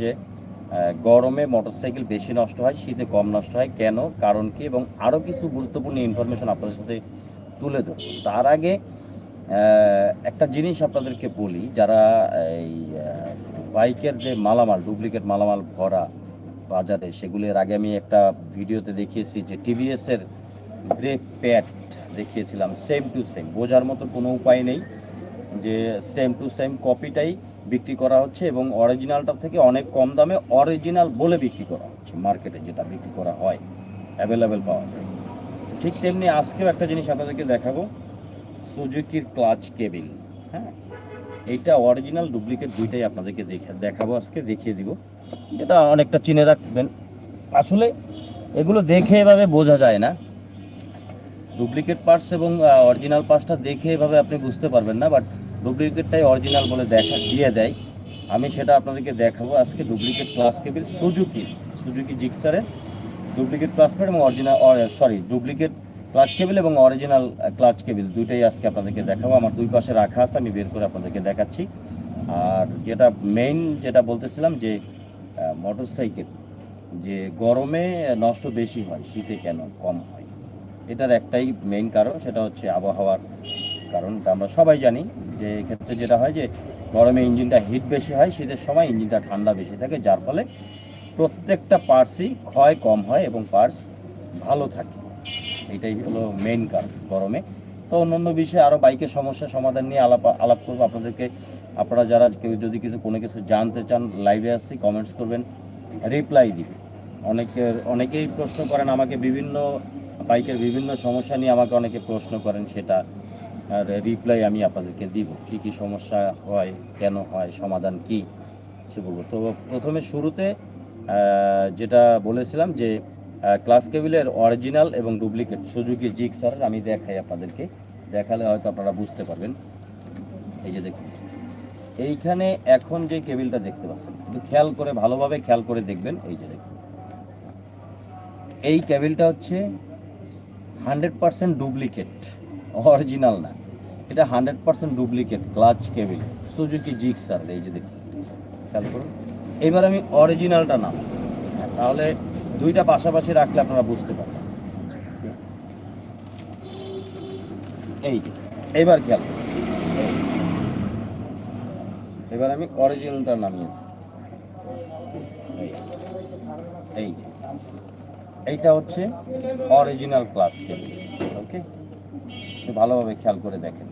যে গরমে মোটরসাইকেল বেশি নষ্ট হয়, শীতে কম নষ্ট হয়। কেন? কারণ কি? এবং আরও কিছু গুরুত্বপূর্ণ ইনফরমেশন আপনাদের সাথে তুলে ধরব। তার আগে একটা জিনিস আপনাদেরকে বলি, যারা এই বাইকের যে মালামাল ডুপ্লিকেট মালামাল ভরা বাজারে সেগুলির আগে আমি একটা ভিডিওতে দেখিয়েছি যে টিভিএসের ব্রেক প্যাড দেখিয়েছিলাম সেম টু সেম বোঝার মতো কোনো উপায় নেই যে সেম টু সেম কপিটাই বিক্রি করা হচ্ছে এবং অরিজিনালটা থেকে অনেক কম দামে অরিজিনাল বলে বিক্রি করা হচ্ছে মার্কেটে যেটা বিক্রি করা হয় অ্যাভেলেবেল পাওয়া যায়। ঠিক তেমনি আজকেও একটা জিনিস আপনাদেরকে দেখাবো সুজুকির ক্লাচ কেবিল হ্যাঁ? এইটা অরিজিনাল ডুপ্লিকেট দুইটাই আপনাদেরকে দেখে, দেখাবো আজকে, দেখিয়ে দিব। এটা অনেকটা চিনে রাখবেন। আসলে এগুলো দেখে এভাবে বোঝা যায় না। ডুপ্লিকেট পার্টস এবং অরিজিনাল পার্টসটা দেখে এভাবে আপনি বুঝতে পারবেন না বাট ডুপ্লিকেটটাই অরিজিনাল বলে দেখা দিয়ে দেয়। আমি সেটা আপনাদেরকে দেখাবো। আজকে duplicate clutch cable Suzuki Suzuki জিক্সারের duplicate clutch plate এবং original sorry duplicate clutch cable এবং অরিজিনাল ক্লাচ কেবিল দুইটাই আজকে আপনাদেরকে দেখাবো। আমার দুই পাশে রাখা আছে, আমি বের করে আপনাদেরকে দেখাচ্ছি। আর যেটা মেইন যেটা বলতেছিলাম যে মোটর সাইকেল যে গরমে নষ্ট বেশি হয়, শীতে কেন কম হয়? এটার একটাই মেইন কারণ, সেটা হচ্ছে আবহাওয়ার কারণ আমরা সবাই জানি যে এক্ষেত্রে যেটা হয় যে গরমে ইঞ্জিনটা হিট বেশি হয়, শীতের সময় ইঞ্জিনটা ঠান্ডা বেশি থাকে, যার ফলে প্রত্যেকটা পার্টসই ক্ষয় কম হয় এবং পার্টস ভালো থাকে। এটাই হলো মেন কারণ গরমে। তো অন্যান্য বিষয়ে আরও বাইকের সমস্যার সমাধান নিয়ে আলাপ আলাপ করব আপনাদেরকে। আপনারা যারা কেউ যদি কিছু, কোনো কিছু জানতে চান লাইভে আসছি কমেন্টস করবেন রিপ্লাই দিবে। অনেকের, অনেকেই প্রশ্ন করেন, আমাকে বিভিন্ন বাইকের বিভিন্ন সমস্যা নিয়ে আমাকে অনেকে প্রশ্ন করেন, সেটা আর রিপ্লাই আমি আপনাদেরকে দিব। কী কী সমস্যা হয়, কেন হয়, সমাধান কি সে বলব। তো প্রথমে শুরুতে যেটা বলেছিলাম যে ক্লাস কেবিলের অরিজিনাল এবং ডুপ্লিকেট সুজুকি জিক্সার আমি দেখাই আপনাদেরকে। দেখালে হয়তো আপনারা বুঝতে পারবেন। এই যে দেখুন। এইখানে এখন যে কেবিলটা দেখতে পাচ্ছেন, একটু খেয়াল করে, ভালোভাবে খেয়াল করে দেখবেন। এই যে দেখুন। এই কেবিলটা হচ্ছে হান্ড্রেড পার্সেন্ট ডুপ্লিকেট অরিজিনাল না। এটা hundred percent duplicate clutch cable. Suzuki Gixxer এই যে দেখুন, খেয়াল করুন। এবার আমি অরিজিনালটা নাম তাহলে দুইটা পাশাপাশি রাখলে আপনারা বুঝতে পারবেন। এই যে এবার খেয়াল। এবার আমি অরিজিনালটা নামিয়েছি। এই। এইটা হচ্ছে অরিজিনাল ক্লাস কেবিল, ওকে? ভালোভাবে খেয়াল করে দেখেন।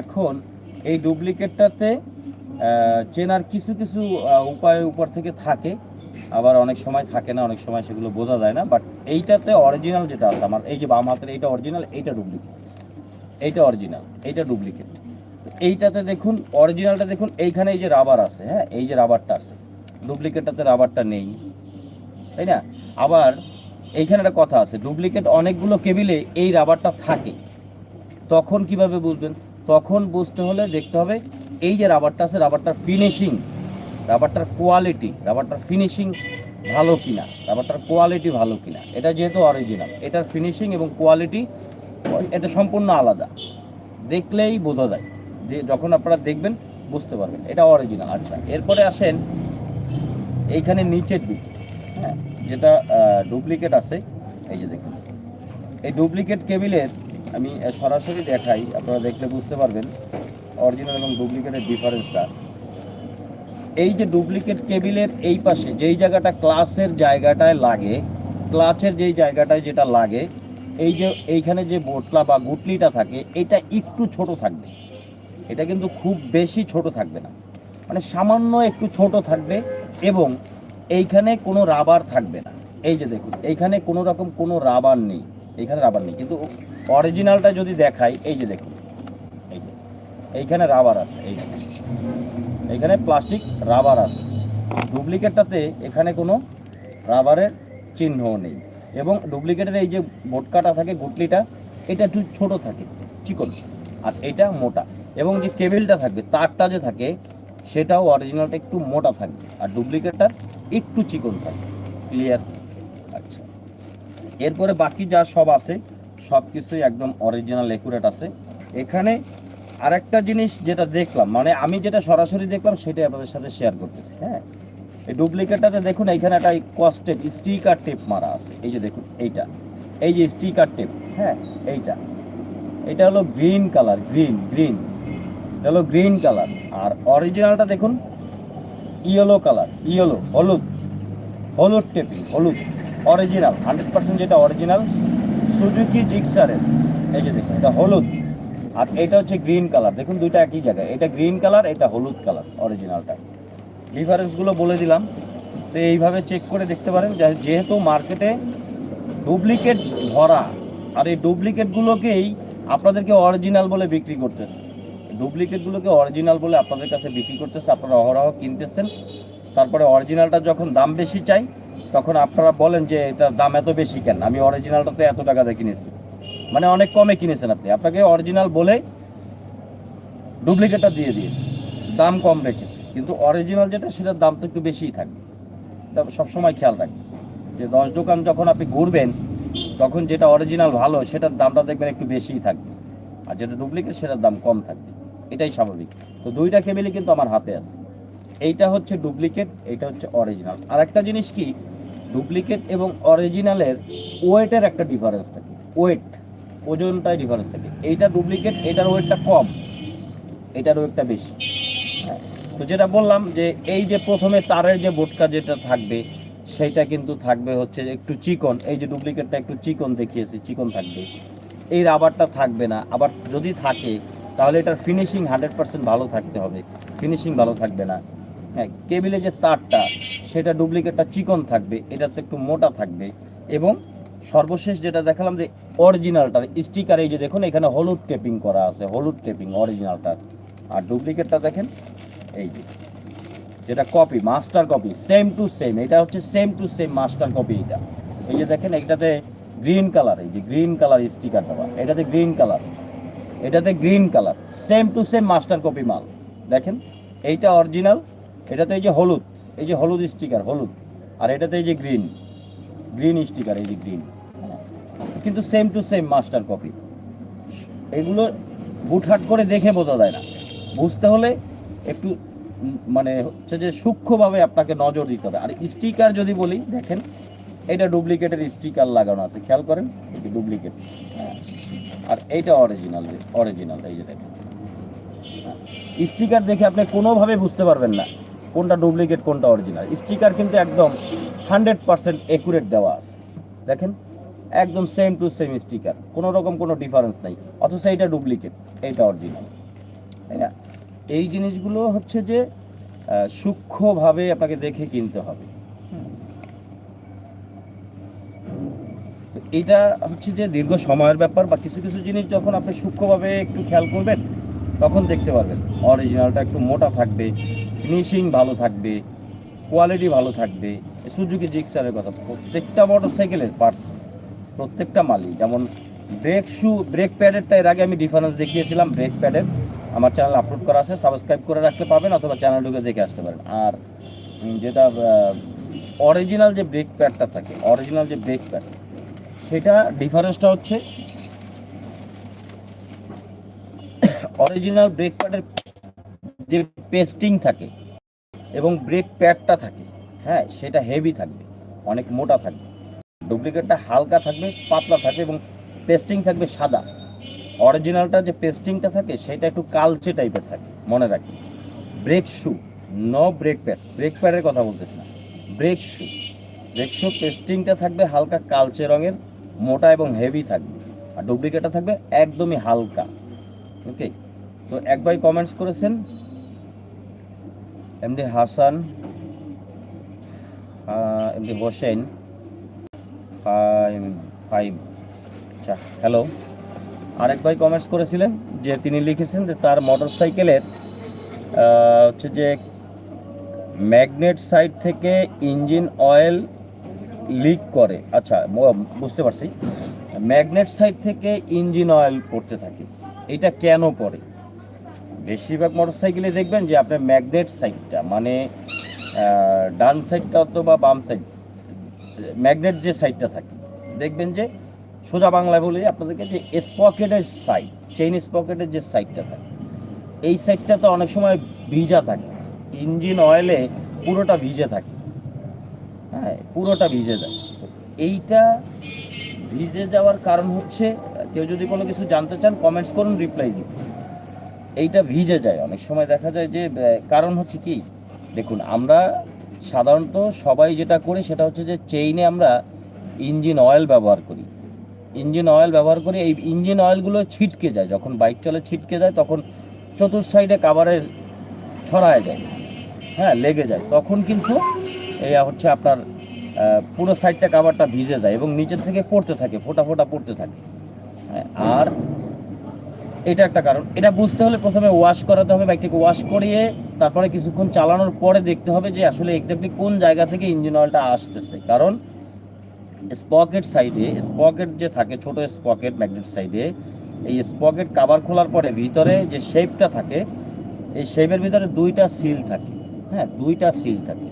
এখন এই ডুপ্লিকেটটাতে চেনার কিছু কিছু উপায় উপর থেকে থাকে। আবার অনেক সময় থাকে না, অনেক সময় সেগুলো বোঝা যায় না। বাট এইটাতে অরিজিনাল যেটা আছে, আমার এই যে বাম হাতের এইটা অরিজিনাল এইটা ডুপ্লিকেট এইটা অরিজিনাল এইটা ডুপ্লিকেট এইটাতে দেখুন অরিজিনালটা দেখুন, এইখানে এই যে রাবার আছে হ্যাঁ? এই যে রাবারটা আছে। ডুপ্লিকেটটাতে রাবারটা নেই। তাই না? আবার এইখানে একটা কথা আছে ডুপ্লিকেট অনেকগুলো কেবিলে এই রাবারটা থাকে। তখন কীভাবে বুঝবেন? তখন বুঝতে হলে দেখতে হবে এই যে রাবারটা আছে রাবারটার ফিনিশিং রাবারটার কোয়ালিটি রাবারটার ফিনিশিং ভালো কিনা রাবারটার কোয়ালিটি ভালো কিনা, এটা যেহেতু অরিজিনাল এটার ফিনিশিং এবং কোয়ালিটি এটা সম্পূর্ণ আলাদা। দেখলেই বোঝা যায়, যে যখন আপনারা দেখবেন বুঝতে পারবেন, এটা অরিজিনাল আচ্ছা এরপরে আসেন এইখানে নিচের দিক হ্যাঁ যেটা ডুপ্লিকেট আছে, এই যে দেখুন। এই ডুপ্লিকেট কেবিলের আমি সরাসরি দেখাই, আপনারা দেখলে বুঝতে পারবেন অরিজিনাল এবং ডুপ্লিকেটের ডিফারেন্সটা এই যে ডুপ্লিকেট কেবিলের এই পাশে, যেই জায়গাটা ক্লাসের জায়গাটায় লাগে ক্লাচের যেই জায়গাটায় যেটা লাগে, এই যে এইখানে যে বোটলা বা গুটলিটা থাকে, এটা একটু ছোট থাকবে। এটা কিন্তু খুব বেশি ছোট থাকবে না। মানে সামান্য একটু ছোট থাকবে এবং এইখানে কোনো রাবার থাকবে না। এই যে দেখুন, এইখানে কোনো রকম কোনো রাবার নেই। এইখানে রাবার নেই। কিন্তু অরিজিনালটা যদি দেখাই, এই যে দেখুন, এই যে, এইখানে রাবার আছে, এই এইখানে প্লাস্টিক রাবার আছে। ডুপ্লিকেটটাতে এখানে কোনো রাবারের চিহ্নও নেই। এবং ডুপ্লিকেটের এই যে বোটকাটা থাকে, গুটলিটা, এটা একটু ছোটো থাকে, চিকন। আর এটা মোটা। এবং যে কেবিলটা থাকবে, তারটা যে থাকে সেটাও অরিজিনালটা একটু মোটা থাকবে আর ডুপ্লিকেটটা একটু চিকন থাকবে। ক্লিয়ার আচ্ছা। এরপরে বাকি যা সব আছে, সব কিছুই একদম অরিজিনাল একুরেট আছে। এখানে আরেকটা জিনিস যেটা দেখলাম মানে আমি যেটা সরাসরি দেখলাম, সেটাই আপনাদের সাথে শেয়ার করতেছি হ্যাঁ? এই ডুপ্লিকেটটাতে দেখুন, এখানে একটা কস্টেড স্টিকার টেপ মারা আছে। এই যে দেখুন, এইটা। এই যে স্টিকার টেপ হ্যাঁ? এইটা। এটা হলো গ্রিন কালার গ্রিন গ্রিন হলো গ্রিন কালার। আর অরিজিনালটা দেখুন, ইয়েলো কালার, ইয়েলো, হলুদ হলুদ টেপিং, হলুদ অরিজিনাল হান্ড্রেড পার্সেন্ট যেটা অরিজিনাল সুজুকি জিক্সারের এই যে দেখুন, এটা হলুদ। আর এটা হচ্ছে গ্রিন কালার দেখুন, দুইটা একই জায়গায়। এটা গ্রিন কালার এটা হলুদ কালার অরিজিনালটা ডিফারেন্সগুলো বলে দিলাম। তো এইভাবে চেক করে দেখতে পারেন। যেহেতু মার্কেটে ডুপ্লিকেট ভরা, আর এই ডুপ্লিকেটগুলোকেই আপনাদেরকে অরিজিনাল বলে বিক্রি করতেছে। ডুপ্লিকেটগুলোকে অরিজিনাল বলে আপনাদের কাছে বিক্রি করতেছে, আপনারা অহরহ কিনতেছেন। তারপরে অরিজিনালটা যখন দাম বেশি চাই, তখন আপনারা বলেন যে এটার দাম এত বেশি কেন? আমি অরিজিনালটাতে এত টাকা দিয়ে কিনেছি। মানে অনেক কমে কিনেছেন আপনি। আপনাকে অরিজিনাল বলে ডুপ্লিকেটটা দিয়ে দিয়েছে। দাম কম রেখেছে। কিন্তু অরিজিনাল যেটা, সেটার দাম তো একটু বেশিই থাকবে। এটা সবসময় খেয়াল রাখবেন। যে দশ দোকান যখন আপনি ঘুরবেন, তখন যেটা অরিজিনাল ভালো, সেটার দামটা দেখবেন একটু বেশিই থাকবে। আর যেটা ডুপ্লিকেট সেটার দাম কম থাকবে। এটাই স্বাভাবিক। তো দুইটা কেবিলই কিন্তু আমার হাতে আছে। এইটা হচ্ছে ডুপ্লিকেট এইটা হচ্ছে অরিজিনাল আর একটা জিনিস কি? ডুপ্লিকেট এবং অরিজিনালের ওয়েটের একটা ডিফারেন্স থাকে। ওয়েট ওজনটাই ডিফারেন্স থাকে। এইটা ডুপ্লিকেট এটার ওয়েটটা কম এটার ওয়েটটা বেশি। হ্যাঁ। তো যেটা বললাম যে এই যে প্রথমে তারের যে বোটকা যেটা থাকবে, সেইটা কিন্তু থাকবে হচ্ছে একটু চিকন। এই যে ডুপ্লিকেটটা একটু চিকন দেখিয়েছি, চিকন থাকবে। এই রাবারটা থাকবে না। আবার যদি থাকে তাহলে এটার ফিনিশিং হান্ড্রেড পার্সেন্ট ভালো থাকতে হবে। ফিনিশিং ভালো থাকবে না। হ্যাঁ কেবিলে যে তারটা, সেটা ডুপ্লিকেটটা চিকন থাকবে এটা তো একটু মোটা থাকবে। এবং সর্বশেষ যেটা দেখালাম যে অরিজিনালটার স্টিকার এই যে দেখুন, এখানে হলুদ টেপিং করা আছে, হলুদ টেপিং অরিজিনালটার আর ডুপ্লিকেটটা দেখেন, এই যে, যেটা copy master copy same to same এটা হচ্ছে same to same master copy এটা এই যে দেখেন এটাতে গ্রিন কালার এই যে গ্রিন কালার স্টিকার দেওয়া, এটাতে গ্রিন কালার এটাতে green colour same to same master copy মাল। দেখেন, এইটা অরিজিনাল এটাতে এই যে হলুদ, এই যে হলুদ স্টিকার হলুদ। আর এটাতে এই যে গ্রিন গ্রিন স্টিকার এই যে গ্রিন কিন্তু same to same master copy এগুলো হুটহাট করে দেখে বোঝা যায় না। বুঝতে হলে একটু মানে হচ্ছে যে সূক্ষ্মভাবে আপনাকে নজর দিতে হবে। আর স্টিকার যদি বলি, দেখেন, এটা ডুপ্লিকেটের স্টিকার লাগানো আছে। খেয়াল করেন ডুপ্লিকেট আর এইটা অরিজিনাল অরিজিনাল এই যে দেখেন। স্টিকার দেখে আপনি কোনোভাবে বুঝতে পারবেন না কোনটা ডুপ্লিকেট কোনটা অরিজিনাল স্টিকার কিন্তু একদম হান্ড্রেড পার্সেন্ট একুরেট দেওয়া আছে। দেখেন, একদম সেম টু সেম স্টিকার কোনো রকম কোনো ডিফারেন্স নাই। অথচ এইটা ডুপ্লিকেট এইটা অরিজিনাল তাই না? এই জিনিসগুলো হচ্ছে যে সূক্ষ্মভাবে আপনাকে দেখে কিনতে হবে। তো এইটা হচ্ছে যে দীর্ঘ সময়ের ব্যাপার বা কিছু কিছু জিনিস যখন আপনি সূক্ষ্মভাবে একটু খেয়াল করবেন, তখন দেখতে পারবেন অরিজিনালটা একটু মোটা থাকবে ফিনিশিং ভালো থাকবে কোয়ালিটি ভালো থাকবে। সুজুকি জিক্সারের কথা, প্রত্যেকটা মোটর সাইকেলের পার্টস প্রত্যেকটা মালই। যেমন ব্রেক শু ব্রেক প্যাডেরটা এর আগে আমি ডিফারেন্স দেখিয়েছিলাম ব্রেক প্যাডের আমার চ্যানেল আপলোড করা আছে সাবস্ক্রাইব করে রাখতে পাবেন অথবা চ্যানেল ঢুকে দেখে আসতে পারেন। আর যেটা অরিজিনাল যে ব্রেক প্যাডটা থাকে অরিজিনাল যে ব্রেক প্যাড সেটা ডিফারেন্সটা হচ্ছে অরিজিনাল ব্রেক প্যাডের যে পেস্টিং থাকে এবং ব্রেক প্যাডটা থাকে হ্যাঁ সেটা হেভি থাকবে, অনেক মোটা থাকবে। ডুপ্লিকেটটা হালকা থাকবে, পাতলা থাকবে এবং পেস্টিং থাকবে সাদা। অরিজিনালটা যে পেস্টিংটা থাকে, সেটা একটু কালচে টাইপের থাকে, মনে রাখবেন brake shoe no brake pad brake প্যাডের কথা বলতেছি না। ব্রেক শু ব্রেক শু পেস্টিংটা থাকবে হালকা কালচে রঙের মোটা এবং হেভি থাকবে। আর ডুপ্লিকেটটা থাকবে একদমই হালকা। ওকে তো এক ভাই কমেন্টস করেছেন। MD Hasan MD Hossain five আচ্ছা হ্যালো আরেক ভাই কমেন্টস করেছিলেন যে তিনি লিখেছেন যে তার মোটর সাইকেলের হচ্ছে যে ম্যাগনেট সাইড থেকে ইঞ্জিন অয়েল লিক করে। আচ্ছা বুঝতে পারছি। ম্যাগনেট সাইড থেকে ইঞ্জিন অয়েল পড়তে থাকে। এটা কেন পড়ে? বেশিরভাগ মোটরসাইকেলে দেখবেন যে আপনার ম্যাগনেট সাইডটা মানে ডান সাইডটা অথবা বাম সাইড ম্যাগনেট যে সাইডটা থাকে, দেখবেন যে সোজা বাংলায় বলি আপনাদেরকে যে স্পকেটের সাইড চেইন স্পকেটের যে সাইডটা থাকে, এই সাইডটা তো অনেক সময় ভিজা থাকে। ইঞ্জিন অয়েলে পুরোটা ভিজে থাকে। হ্যাঁ পুরোটা ভিজে যায়। তো এইটা ভিজে যাওয়ার কারণ হচ্ছে, কেউ যদি কোনো কিছু জানতে চান কমেন্টস করুন রিপ্লাই দিন। এইটা ভিজে যায়। অনেক সময় দেখা যায় যে কারণ হচ্ছে কি, দেখুন, আমরা সাধারণত সবাই যেটা করি, সেটা হচ্ছে যে চেইনে আমরা ইঞ্জিন অয়েল ব্যবহার করি। ইঞ্জিন অয়েল ব্যবহার করি, এই ইঞ্জিন অয়েলগুলো ছিটকে যায়। যখন বাইক চলে, ছিটকে যায়, তখন চতুর সাইডে কাভারে ছড়ায় যায়। হ্যাঁ লেগে যায়। তখন কিন্তু এই হচ্ছে আপনার পুরো সাইডটা কাভারটা ভিজে যায় এবং নিচের থেকে পড়তে থাকে ফোটা ফোটা পড়তে থাকে। হ্যাঁ, আর এটা একটা কারণ। এটা বুঝতে হলে প্রথমে ওয়াশ করাতে হবে বাইকটাকে ওয়াশ করিয়ে তারপরে কিছুক্ষণ চালানোর পরে দেখতে হবে যে আসলে এক্স্যাক্টলি কোন জায়গা থেকে ইঞ্জিন অয়েলটা আসতেছে। কারণ স্পকেট সাইডে স্পকেট যে থাকে ছোট স্পকেট ম্যাগনেট সাইডে এই স্পকেট কাভার খোলার পরে ভিতরে যে শেপটা থাকে এই শেপের ভিতরে দুইটা সিল থাকে। হ্যাঁ দুইটা সিল থাকে।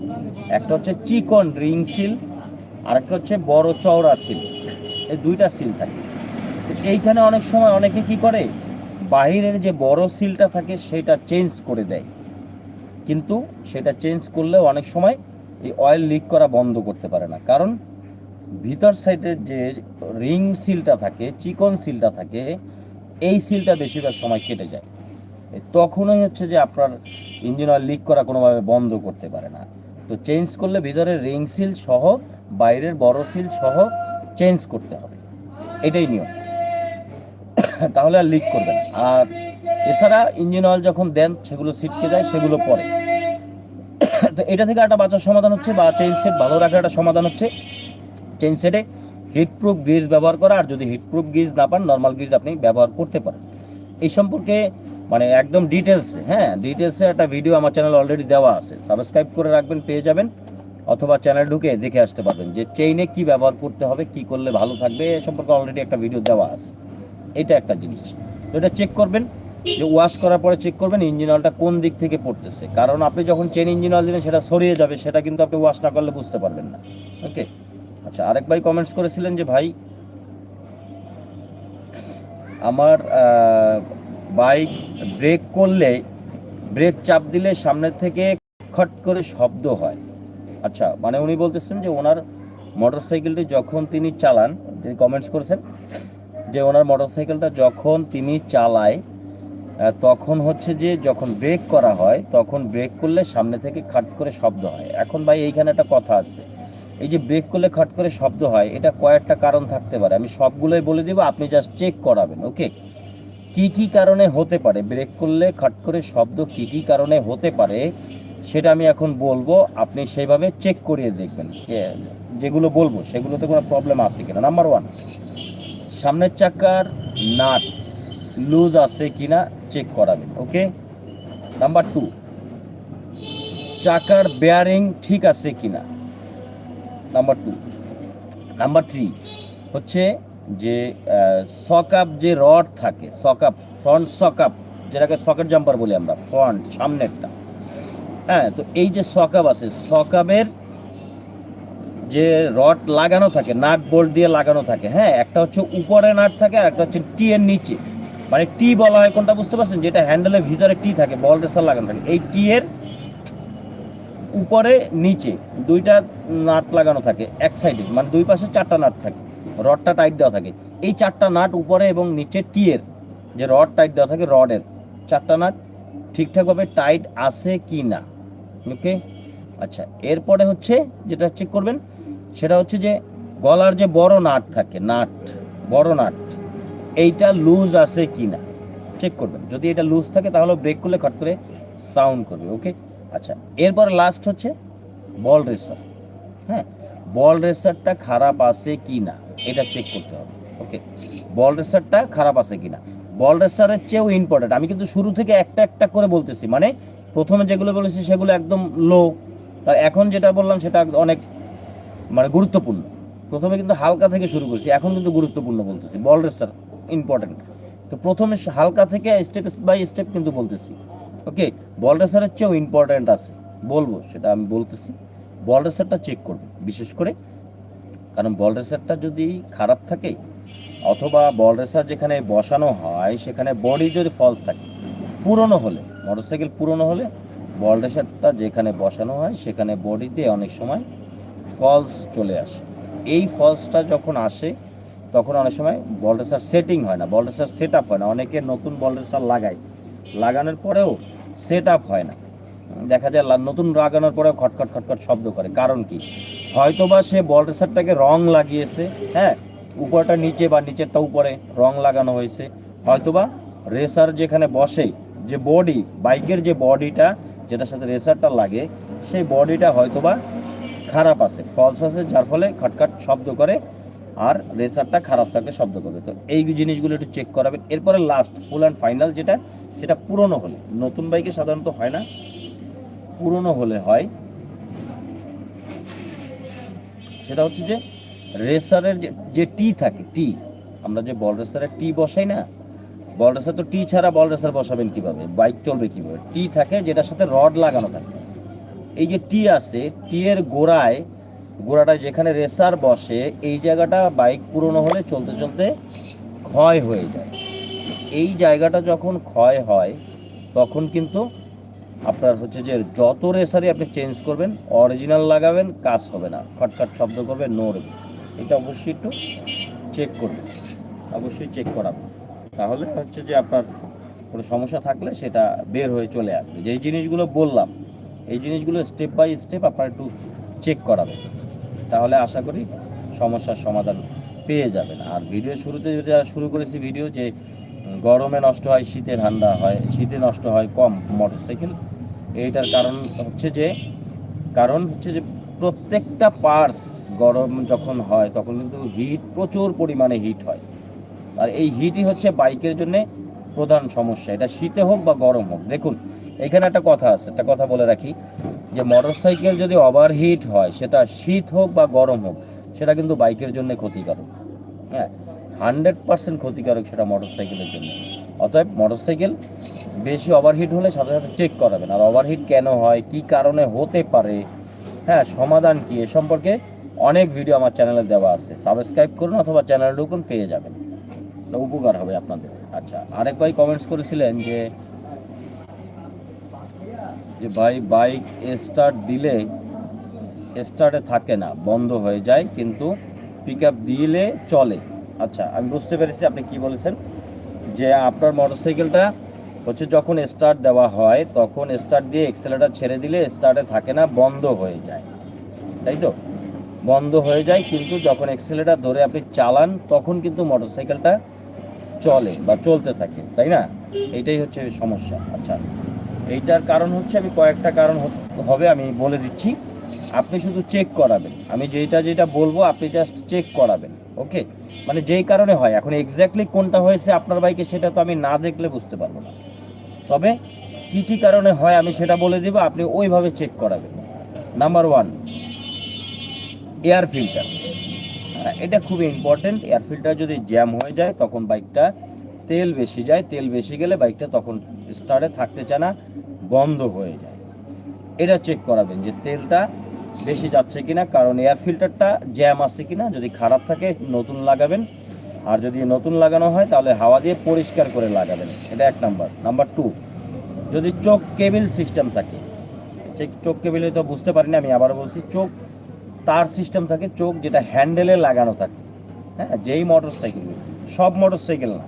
একটা হচ্ছে চিকন রিং সিল আর একটা হচ্ছে বড় চওড়া সিল। এই দুইটা সিল থাকে। এইখানে অনেক সময় অনেকে কি করে? বাহিরের যে বড় সিলটা থাকে, সেটা চেঞ্জ করে দেয়। কিন্তু সেটা চেঞ্জ করলেও অনেক সময় এই অয়েল লিক করা বন্ধ করতে পারে না। কারণ ভিতর সাইডের যে রিং সিলটা থাকে, চিকন সিলটা থাকে, এই সিলটা বেশিরভাগ সময় কেটে যায়। তখনই হচ্ছে যে আপনার ইঞ্জিন অয়েল লিক করা কোনোভাবে বন্ধ করতে পারে না। তো চেঞ্জ করলে ভিতরের রিং সিল সহ, বাইরের বড় সিল সহ চেঞ্জ করতে হবে। এটাই নিয়ম। তাহলে আর লিক করবে না। আর এছাড়া ইঞ্জিন অয়েল যখন দেন, সেগুলো ছিটকে যায়, সেগুলো পরে তো এটা থেকে একটা বাঁচার সমাধান হচ্ছে বা চেইন সেট ভালো রাখার একটা সমাধান হচ্ছে। চেইন সেটে হিটপ্রুফ গ্রিজ ব্যবহার করা, আর যদি হিটপ্রুফ গ্রিজ না পান নর্মাল গ্রিজ আপনি ব্যবহার করতে পারেন। এই সম্পর্কে মানে একদম ডিটেলসে হ্যাঁ ডিটেলসে একটা ভিডিও আমার চ্যানেল অলরেডি দেওয়া আছে। সাবস্ক্রাইব করে রাখবেন, পেয়ে যাবেন, অথবা চ্যানেল ঢুকে দেখে আসতে পারবেন যে চেইনে কি ব্যবহার করতে হবে, কি করলে ভালো থাকবে, এ সম্পর্কে অলরেডি একটা ভিডিও দেওয়া আছে। এটা একটা জিনিস। তো এটা চেক করবেন, যে ওয়াশ করার পরে চেক করবেন ইঞ্জিন অয়েলটা কোন দিক থেকে পড়তেছে। কারণ আপনি যখন চেন ইঞ্জিন অয়েল দিলেন, সেটা সরিয়ে যাবে, সেটা কিন্তু আপনি ওয়াশ না করলে বুঝতে পারবেন না। ওকে আচ্ছা আরেক ভাই কমেন্টস করেছিলেন যে, ভাই আমার বাইক ব্রেক করলে ব্রেক চাপ দিলে সামনের থেকে খট করে শব্দ হয়। আচ্ছা মানে উনি বলতেছেন যে ওনার মোটরসাইকেলটি যখন তিনি চালান, তিনি কমেন্টস করেছেন যে ওনার মোটরসাইকেলটা যখন তিনি চালায় তখন হচ্ছে যে যখন ব্রেক করা হয়, তখন ব্রেক করলে সামনে থেকে খাট করে শব্দ হয়। এখন ভাই এইখানে একটা কথা আছে। এই যে ব্রেক করলে খট করে শব্দ হয়, এটা কয়েকটা কারণ থাকতে পারে। আমি সবগুলোই বলে দিব, আপনি জাস্ট চেক করাবেন ওকে কি কি কারণে হতে পারে? ব্রেক করলে খট করে শব্দ কি কি কারণে হতে পারে, সেটা আমি এখন বলব। আপনি সেইভাবে চেক করিয়ে দেখবেন যেগুলো বলব, সেগুলোতে কোনো প্রবলেম আছে কিনা। নাম্বার ওয়ান সামনের চাকার নাট লুজ আছে কিনা চেক করাবেন ওকে নাম্বার টু চাকার বেয়ারিং ঠিক আছে কিনা? নাম্বার টু নাম্বার থ্রি হচ্ছে যে সকাপ যে রড থাকে সকাপ ফ্রন্ট সকাপ যেটাকে সকেট জাম্পার বলি আমরা ফ্রন্ট সামনেরটা। হ্যাঁ তো এই যে সকাপ আছে সকাপের যে রড লাগানো থাকে নাট বোল্ট দিয়ে লাগানো থাকে হ্যাঁ একটা হচ্ছে উপরে নাট থাকে আর একটা হচ্ছে টি এর নিচে। মানে টি বলা হয় কোনটা বুঝতে পারছেন? যেটা হ্যান্ডেলের ভিতরে টি থাকে বল রেসার লাগানো থাকে। এই টি এর উপরে, নিচে, দুইটা নাট লাগানো থাকে, এক সাইডে মানে দুই পাশে চারটা নাট থাকে, রডটা টাইট দেওয়া থাকে। এই চারটা নাট উপরে এবং নিচে টিয়ের যে রড টাইট দেওয়া থাকে রডের চারটা নাট ঠিকঠাকভাবে টাইট আছে কি না? ওকে আচ্ছা এরপরে হচ্ছে যেটা চেক করবেন, সেটা হচ্ছে যে গলার যে বড় নাট থাকে, নাট, বড় নাট, এইটা লুজ আছে কি না? চেক করবেন। যদি এটা লুজ থাকে, তাহলে ব্রেক করলে কট করে সাউন্ড করবে ওকে আচ্ছা এরপর লাস্ট হচ্ছে বল রেসার হ্যাঁ? বল রেসারটা খারাপ আছে কি না এটা চেক করতে হবে ওকে বল রেসারটা খারাপ আছে কি না বল রেসারের চেয়েও ইম্পর্টেন্ট আমি কিন্তু শুরু থেকে একটা একটা করে বলতেছি মানে প্রথমে যেগুলো বলেছি সেগুলো একদম লো আর এখন যেটা বললাম সেটা অনেক মানে গুরুত্বপূর্ণ। প্রথমে কিন্তু হালকা থেকে শুরু করছি, এখন কিন্তু গুরুত্বপূর্ণ বলতেছি বল রেসার ইম্পর্টেন্ট তো প্রথমে হালকা থেকে স্টেপ বাই স্টেপ কিন্তু বলতেছি। ওকে বল রেসারের চেয়েও ইম্পর্টেন্ট আছে। বলব, সেটা আমি বলতেছি। বল রেসারটা চেক করবে, বিশেষ করে। কারণ বল রেসারটা যদি খারাপ থাকে, অথবা বল রেসার যেখানে বসানো হয়, সেখানে বডি যদি ফলস থাকে, পুরনো হলে মোটরসাইকেল পুরনো হলে বল রেসারটা যেখানে বসানো হয়, সেখানে বডিতে অনেক সময় ফলস চলে আসে। এই ফলসটা যখন আসে, তখন অনেক সময় বল রেসার সেটিং হয় না বল রেসার সেট আপ হয় না। অনেকে নতুন বল রেসার লাগায়। লাগানোর পরেও সেট আপ হয় না। দেখা যায় নতুন লাগানোর পরে খটখট খটখট শব্দ করে। কারণ কি? হয়তোবা সে বল রেসারটাকে রং লাগিয়েছে হ্যাঁ? উপরটা নিচে বা নিচেরটা উপরে রং লাগানো হয়েছে। হয়তোবা রেসার যেখানে বসে, যে বডি বাইকের যে বডিটা যেটার সাথে রেসারটা লাগে, সেই বডিটা হয়তোবা খারাপ আছে ফলস আছে, যার ফলে খটখট শব্দ করে আর রেসারটা খারাপ থাকলে শব্দ করবে। তো এই জিনিসগুলো একটু চেক করাবেন। এরপরে লাস্ট ফুল অ্যান্ড ফাইনাল যেটা, সেটা পুরনো হলে। নতুন বাইকে সাধারণত হয় না। পুরনো হলে হয়। সেটা হচ্ছে যে রেসারের যে- টি থাকে টি আমরা যে বল রেসারের টি বসাই না বল রেসার তো টি ছাড়া বল রেসার বসাবেন কীভাবে? বাইক চলবে কীভাবে? টি থাকে যেটার সাথে রড লাগানো থাকে। এই যে টি আছে টি এর গোড়ায় গোড়াটা যেখানে রেসার বসে, এই জায়গাটা বাইক পুরনো হলে চলতে চলতে ক্ষয় হয়ে যায়। এই জায়গাটা যখন ক্ষয় হয়, তখন কিন্তু আপনার হচ্ছে যে যত রেসারই আপনি চেঞ্জ করবেন, অরিজিনাল লাগাবেন, কাজ হবে না। খটখট শব্দ করবে, নড়বে। এটা অবশ্যই একটু চেক করবেন অবশ্যই চেক করাবেন। তাহলে হচ্ছে যে আপনার কোনো সমস্যা থাকলে সেটা বের হয়ে চলে আসবে। যেই জিনিসগুলো বললাম, এই জিনিসগুলো স্টেপ বাই স্টেপ আপনার একটু চেক করাবেন। তাহলে আশা করি সমস্যার সমাধান পেয়ে যাবেন। আর ভিডিও শুরুতে যেটা শুরু করেছি ভিডিও যে গরমে নষ্ট হয়, শীতে ঠান্ডা হয়, শীতে নষ্ট হয় কম মোটরসাইকেল এইটার কারণ হচ্ছে যে, কারণ হচ্ছে যে প্রত্যেকটা পার্টস গরম যখন হয়, তখন কিন্তু হিট প্রচুর পরিমাণে হিট হয়। আর এই হিটই হচ্ছে বাইকের জন্যে প্রধান সমস্যা। এটা শীতে হোক বা গরম হোক। দেখুন, এখানে একটা কথা আছে, একটা কথা বলে রাখি। যে মোটরসাইকেল যদি ওভারহিট হয়, সেটা শীত হোক বা গরম হোক, সেটা কিন্তু বাইকের জন্য ক্ষতিকারক। হ্যাঁ হান্ড্রেড পার্সেন্ট ক্ষতিকারক সেটা মোটরসাইকেলের জন্য। অতএব মোটরসাইকেল বেশি ওভারহিট হলে সাথে সাথে চেক করাবেন, আর ওভারহিট কেন হয়, কি কারণে হতে পারে হ্যাঁ সমাধান কি, এ সম্পর্কে অনেক ভিডিও আমার চ্যানেলে দেওয়া আছে। সাবস্ক্রাইব করুন অথবা চ্যানেলে ঢুকুন, পেয়ে যাবেন। উপকার হবে আপনাদের। আচ্ছা আরেক ভাই কমেন্টস করেছিলেন যে যে ভাই বাইক স্টার্ট দিলে স্টার্টে থাকে না, বন্ধ হয়ে যায়, কিন্তু পিক আপ দিলে চলে। আচ্ছা আমি বুঝতে পেরেছি আপনি কি বলেছেন, যে আপনার মোটরসাইকেলটা হচ্ছে যখন স্টার্ট দেওয়া হয়, তখন স্টার্ট দিয়ে এক্সেলেটার ছেড়ে দিলে স্টার্টে থাকে না, বন্ধ হয়ে যায়। তাই তো? বন্ধ হয়ে যায়, কিন্তু যখন এক্সেলেটার ধরে আপনি চালান, তখন কিন্তু মোটরসাইকেলটা চলে বা চলতে থাকে, তাই না? এটাই হচ্ছে সমস্যা। আচ্ছা এইটার কারণ হচ্ছে আমি কয়েকটা কারণ হবে আমি বলে দিচ্ছি। আপনি শুধু চেক করাবেন। আমি যেটা যেটা বলব, আপনি জাস্ট চেক করাবেন ওকে মানে যেই কারণে হয়, এখন এক্স্যাক্টলি কোনটা হয়েছে আপনার বাইকে সেটা তো আমি না দেখলে বুঝতে পারব না। তবে কি কি কারণে হয় আমি সেটা বলে দেবো, আপনি ওইভাবে চেক করাবেন। নাম্বার ওয়ান এয়ার ফিল্টার এটা খুব ইম্পর্টেন্ট এয়ার ফিল্টার যদি জ্যাম হয়ে যায়, তখন বাইকটা তেল বেশি যায়, তেল বেশি গেলে বাইকটা তখন স্টার্টে থাকতে চায় না, বন্ধ হয়ে যায়। এটা চেক করাবেন যে তেলটা বেশি যাচ্ছে কিনা, কারণ এয়ার ফিল্টারটা জ্যাম আছে কিনা, যদি খারাপ থাকে, নতুন লাগাবেন। আর যদি নতুন লাগানো হয়, তাহলে হাওয়া দিয়ে পরিষ্কার করে লাগাবেন। এটা এক নাম্বার। নাম্বার টু যদি চোখ কেবিল সিস্টেম থাকে চোখ কেবিলে তো বুঝতে পারিনি, আমি আবার বলছি চোখ, তার সিস্টেম থাকে, চোখ যেটা হ্যান্ডেলে লাগানো থাকে। হ্যাঁ যেই মোটর সাইকেল সব মোটর সাইকেল না।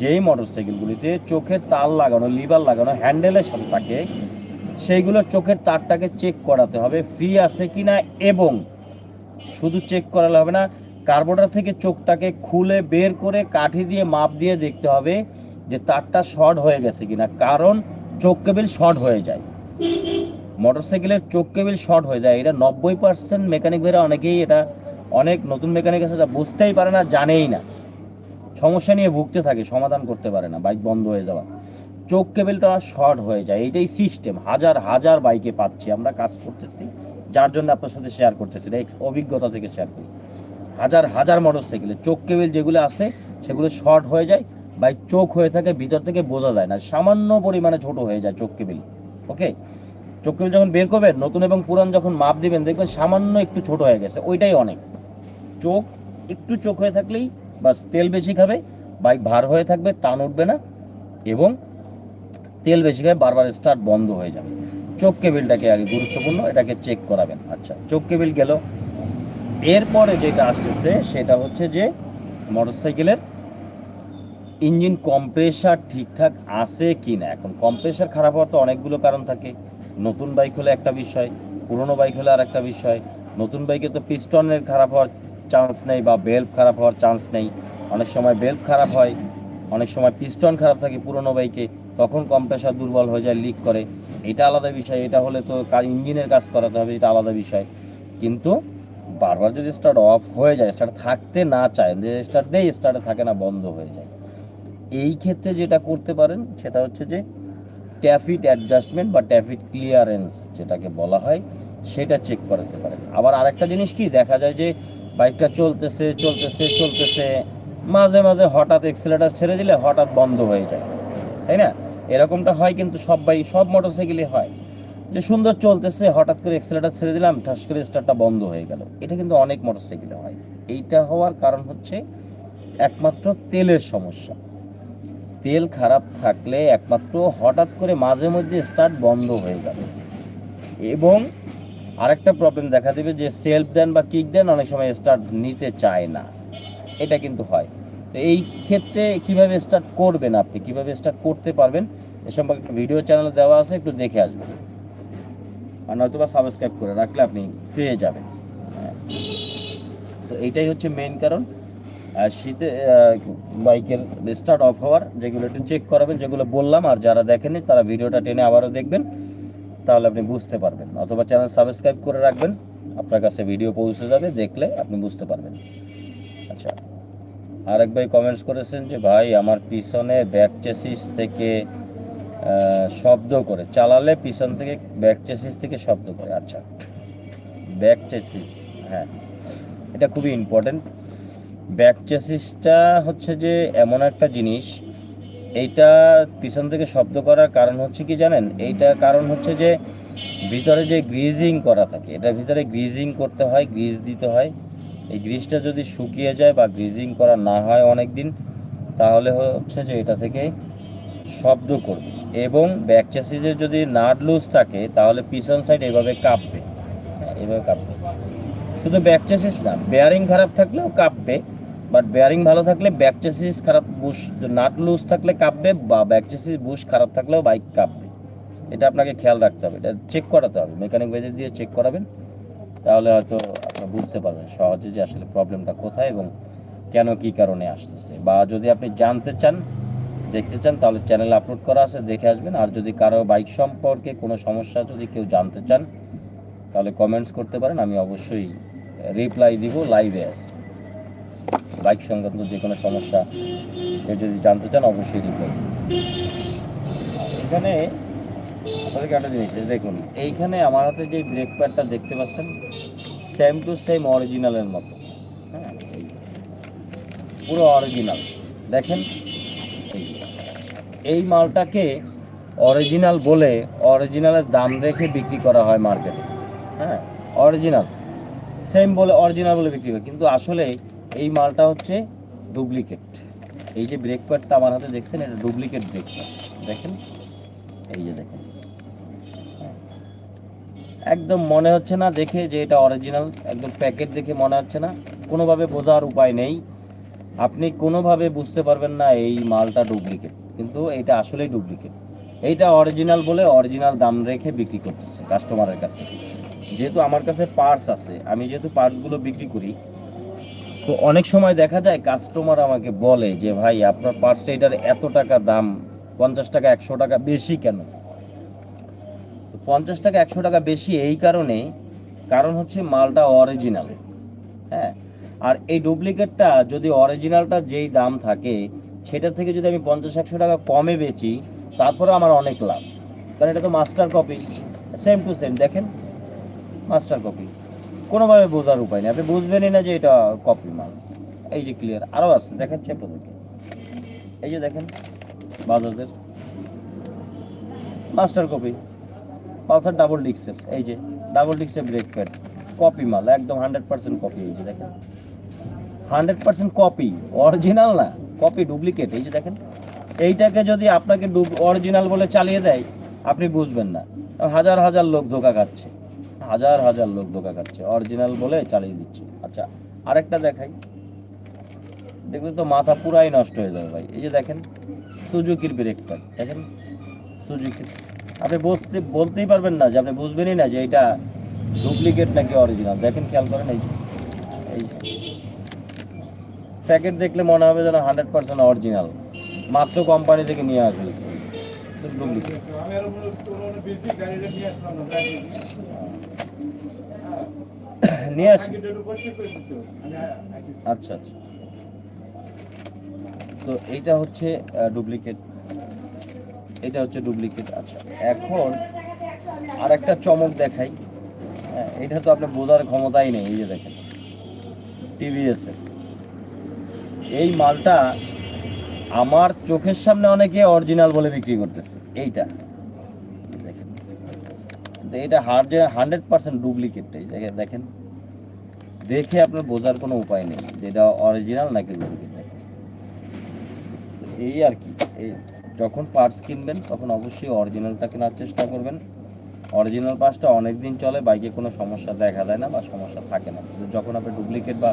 যেই মোটর সাইকেলগুলিতে চোখের তার লাগানো লিভার লাগানো হ্যান্ডেলের সাথে থাকে, সেইগুলো চোখের তারটাকে চেক করাতে হবে ফ্রি আছে কি না এবং শুধু চেক করালে হবে না কার্বোটার থেকে চোখটাকে খুলে বের করে কাঠি দিয়ে মাপ দিয়ে দেখতে হবে যে তারটা শর্ট হয়ে গেছে কিনা, কারণ চোখ কেবিল শর্ট হয়ে যায়। মোটরসাইকেলের চোখ কেবিল শর্ট হয়ে যায়, এটা নব্বই পার্সেন্ট মেকানিক ভাইরা অনেকেই এটা, অনেক নতুন মেকানিক আছে বুঝতেই পারে না, জানেই না। সমস্যা নিয়ে ভুগতে থাকে, সমাধান করতে পারে না বাইক বন্ধ হয়ে যাওয়া। চোখ কেবিলটা শর্ট হয়ে যায় এটাই সিস্টেম হাজার হাজার বাইকে পাচ্ছি, আমরা কাজ করতেছি, যার জন্য আপনার সাথে শেয়ার করতেছি, এটা অভিজ্ঞতা থেকে শেয়ার করি। হাজার হাজার মোটর সাইকেলে চোখ কেবেল যেগুলো আছে, সেগুলো শর্ট হয়ে যায় বাইক চোখ হয়ে থাকে, ভিতর থেকে বোঝা যায় না, সামান্য পরিমাণে ছোট হয়ে যায় চোখ কেবেল ওকে চোখ কেবিল যখন বের করবেন, নতুন এবং পুরান যখন মাপ দিবেন, দেখবেন সামান্য একটু ছোট হয়ে গেছে, ওইটাই অনেক। চোখ, একটু চোখ হয়ে থাকলেই বাস তেল বেশি খাবে বাইক ভার হয়ে থাকবে, টান উঠবে না এবং তেল বেশি খায়, বারবার স্টার্ট বন্ধ হয়ে যাবে। চোখ কেবিলটাকে আগে গুরুত্বপূর্ণ, এটাকে চেক করাবেন। আচ্ছা চোখ কেবিল গেল। এরপরে যেটা আসতেছে, সেটা হচ্ছে যে মোটরসাইকেলের ইঞ্জিন কম্প্রেসার ঠিকঠাক আছে কি না এখন কম্প্রেসার খারাপ হওয়ার তো অনেকগুলো কারণ থাকে। নতুন বাইক হলে একটা বিষয়, পুরনো বাইক হলে আর একটা বিষয়। নতুন বাইকে তো পিস্টনের খারাপ হওয়ার চান্স নেই বা বেল্ট খারাপ হওয়ার চান্স নেই। অনেক সময় বেল্ট খারাপ হয়, অনেক সময় পিস্টন খারাপ থাকে পুরনো বাইকে তখন কম্প্রেসার দুর্বল হয়ে যায় লিক করে। এটা আলাদা বিষয়, এটা হলে তো কাজ ইঞ্জিনের কাজ করাতে হবে, এটা আলাদা বিষয়। কিন্তু বারবার যদি স্টার্ট অফ হয়ে যায় স্টার্ট থাকতে না চায়, যে স্টার্ট দেয় স্টার্টে থাকে না, বন্ধ হয়ে যায়। এই ক্ষেত্রে যেটা করতে পারেন, সেটা হচ্ছে যে ট্যাফিট অ্যাডজাস্টমেন্ট বা ট্যাফিট ক্লিয়ারেন্স যেটাকে বলা হয়, সেটা চেক করাতে পারেন। আবার আরেকটা জিনিস কি, দেখা যায় যে বাইকটা চলতেছে চলতেছে চলতেছে। মাঝে মাঝে হঠাৎ এক্সেলেটার ছেড়ে দিলে হঠাৎ বন্ধ হয়ে যায়, তাই না? এরকমটা হয় কিন্তু সব বাইক সব মোটরসাইকেলে হয়। যে সুন্দর চলতেছে, হঠাৎ করে এক্সেলেটার ছেড়ে দিলাম, ঠাস করে স্টার্টটা বন্ধ হয়ে গেল। এটা কিন্তু অনেক মোটরসাইকেলে হয়। এইটা হওয়ার কারণ হচ্ছে একমাত্র তেলের সমস্যা। তেল খারাপ থাকলে একমাত্র হঠাৎ করে মাঝে মধ্যে স্টার্ট বন্ধ হয়ে যাবে এবং আরেকটা প্রবলেম দেখা দেবে যে সেলফ দেন বা কিক দেন অনেক সময় স্টার্ট নিতে চায় না। এটা কিন্তু হয়। তো এই ক্ষেত্রে কীভাবে স্টার্ট করবেন আপনি? কীভাবে স্টার্ট করতে পারবেন? এ সম্পর্কে একটা ভিডিও চ্যানেল দেওয়া আছে, একটু দেখে আসবেন। আর নয়তো বা সাবস্ক্রাইব করে রাখলে আপনি পেয়ে যাবেন। হ্যাঁ। তো এইটাই হচ্ছে মেন কারণ। আর শীতে বাইকের স্টার্ট অফ হওয়ার, যেগুলো একটু চেক করাবেন, যেগুলো বললাম, আর যারা দেখেনি তারা ভিডিওটা টেনে আবারও দেখবেন। তাহলে আপনি বুঝতে পারবেন। অথবা চ্যানেল সাবস্ক্রাইব করে রাখবেন। আপনার কাছে ভিডিও পৌঁছে যাবে, দেখলে আপনি বুঝতে পারবেন। আচ্ছা। আরেক ভাই কমেন্টস করেছেন যে, ভাই, আমার পিছনে ব্যাক চেসিস থেকে শব্দ করে। চালালে পিছন থেকে ব্যাক চেসিস থেকে শব্দ করে। আচ্ছা। ব্যাক চেসিস হ্যাঁ। এটা খুবই ইম্পর্টেন্ট ব্যাক চেসিসটা হচ্ছে যে, এমন একটা জিনিস এইটা পিছন থেকে শব্দ করার কারণ হচ্ছে কি জানেন? এইটা কারণ হচ্ছে যে, ভিতরে যে গ্রিজিং করা থাকে, এটার ভিতরে গ্রিজিং করতে হয় গ্রিজ দিতে হয়। এই গ্রিজটা যদি শুকিয়ে যায় বা গ্রিজিং করা না হয় অনেক দিন তাহলে হচ্ছে যে এটা থেকে শব্দ করবে। এবং ব্যাক চেসিসের যদি নাট লুজ থাকে, তাহলে পিছন সাইড এভাবে কাঁপবে। হ্যাঁ এভাবে কাঁপবে। শুধু ব্যাক চেসিস না বেয়ারিং খারাপ থাকলেও কাঁপবে। বাট বেয়ারিং ভালো থাকলে ব্যাক চেসিস খারাপ বুশ নাট লুজ থাকলে কাঁপবে বা ব্যাক চেসিস বুশ খারাপ থাকলেও বাইক কাঁপবে। এটা আপনাকে খেয়াল রাখতে হবে, এটা চেক করাতে হবে। মেকানিক বেজে দিয়ে চেক করাবেন, তাহলে হয়তো আপনারা বুঝতে পারবেন সহজে যে আসলে প্রবলেমটা কোথায় এবং কেন কি কারণে আসতেছে। বা যদি আপনি জানতে চান, দেখতে চান, তাহলে চ্যানেল আপলোড করা আছে, দেখে আসবেন। আর যদি কারও বাইক সম্পর্কে কোনো সমস্যা যদি কেউ জানতে চান, তাহলে কমেন্টস করতে পারেন, আমি অবশ্যই রিপ্লাই দিব লাইভে আসি বাইক সংক্রান্ত যে কোনো সমস্যা, কেউ যদি জানতে চান, অবশ্যই রিপ্লাই এখানে আপনাদেরকে একটা জিনিস দেখুন, এইখানে আমার হাতে যে ব্রেক প্যাডটা দেখতে পাচ্ছেন সেম টু সেম অরিজিনালের মতো। হ্যাঁ পুরো অরিজিনাল দেখেন, এই এই মালটাকে অরিজিনাল বলে অরিজিনালের দাম রেখে বিক্রি করা হয় মার্কেটে হ্যাঁ অরিজিনাল সেম বলে অরিজিনাল বলে বিক্রি হয়, কিন্তু আসলে এই মালটা হচ্ছে ডুপ্লিকেট। এই যে ব্রেক আমার হাতে দেখছেন, এটা ডুপ্লিকেট ব্রেক দেখেন? এই যে দেখেন। হ্যাঁ। একদম মনে হচ্ছে না দেখে যে এটা অরিজিনাল একদম প্যাকেট দেখে মনে হচ্ছে না। কোনোভাবে বোঝার উপায় নেই। আপনি কোনোভাবে বুঝতে পারবেন না এই মালটা ডুপ্লিকেট। কিন্তু এটা আসলেই ডুপ্লিকেট। এইটা অরিজিনাল বলে অরিজিনাল দাম রেখে বিক্রি করতেছে কাস্টমারের কাছে। যেহেতু আমার কাছে পার্টস আছে, আমি যেহেতু পার্টসগুলো বিক্রি করি তো অনেক সময় দেখা যায় কাস্টমার আমাকে বলে যে, ভাই, আপনার পার্টসটা এটার এত টাকা দাম, পঞ্চাশ টাকা, একশো টাকা বেশি কেন? তো পঞ্চাশ টাকা, একশো টাকা বেশি এই কারণে কারণ হচ্ছে মালটা অরিজিনাল হ্যাঁ? আর এই ডুপ্লিকেটটা যদি অরিজিনালটা যেই দাম থাকে, সেটা থেকে যদি আমি পঞ্চাশ, একশো টাকা কমে বেচি, তারপরে আমার অনেক লাভ। কারণ এটা তো master copy same to same দেখেন? মাস্টার কপি কোনোভাবে বোঝার উপায় নেই। আপনি বুঝবেনই না যে এটা কপি মাল। এই যে ক্লিয়ার আরও আছে, দেখাচ্ছি আপনাদেরকে। এই যে দেখেন, বাজাজের মাস্টার কপি পালসার ডাবল ডিক্সের এই যে ডাবল ডিক্সের ব্রেক প্যাড কপি মাল, একদম হান্ড্রেড পার্সেন্ট কপি এই যে দেখেন। হান্ড্রেড পার্সেন্ট কপি অরিজিনাল না কপি ডুপ্লিকেট এই যে দেখেন। এইটাকে যদি আপনাকে অরিজিনাল বলে চালিয়ে দেয়, আপনি বুঝবেন না। হাজার হাজার লোক ধোকা খাচ্ছে। হাজার হাজার লোক ধোকা খাচ্ছে। অরিজিনাল বলে চালিয়ে দিচ্ছে। আচ্ছা আরেকটা দেখাই। দেখলে তো মাথা পুরাই নষ্ট হয়ে যাবে ভাই। এই যে দেখেন সুজুকির ব্রেক প্যাড দেখেন সুজুকির আপনি বলতে বলতেই পারবেন না যে আপনি বুঝবেনই না যে এটা ডুপ্লিকেট নাকি অরিজিনাল দেখেন, খেয়াল করেন এই এই প্যাকেট দেখলে মনে হবে যেন হান্ড্রেড পার্সেন্ট অরিজিনাল মাত্র কোম্পানি থেকে নিয়ে আসবে। ডুপ্লিকেট আমি আরও মনে কোনো বেশি গাড়িটা নিয়ে আসি। আচ্ছা আচ্ছা। তো এইটা হচ্ছে ডুপ্লিকেট এটা হচ্ছে ডুপ্লিকেট আচ্ছা। এখন আর একটা চমক দেখাই। হ্যাঁ, এটা তো আপনার বোঝার ক্ষমতাই নেই এই যে দেখেন। টিভিএস এই মালটা আমার চোখের সামনে অনেকে অরিজিনাল বলে বিক্রি করতেছে। এইটা। এটা হান্ড্রেড পার্সেন্ট ডুপ্লিকেট, এই জায়গায় দেখেন। দেখে আপনার বোঝার কোনো উপায় নেই যে এটা অরিজিনাল নাকি ডুপ্লিকেট দেখেন। এই আর কি, এই যখন পার্টস কিনবেন, তখন অবশ্যই অরিজিনালটা কেনার চেষ্টা করবেন। অরিজিনাল পার্টসটা অনেক দিন চলে, বাইকে কোনো সমস্যা দেখা দেয় না বা সমস্যা থাকে না। কিন্তু যখন আপনি ডুপ্লিকেট বা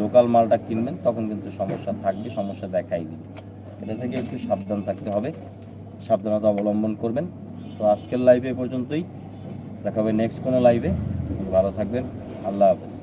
লোকাল মালটা কিনবেন, তখন কিন্তু সমস্যা থাকবে, সমস্যা দেখাই দিবে। এটা থেকে একটু সাবধান থাকতে হবে, সাবধানতা অবলম্বন করবেন। তো আজকের লাইভে পর্যন্তই। দেখা হবে নেক্সট কোনো লাইভে ভালো থাকবেন। আল্লাহ হাফেজ।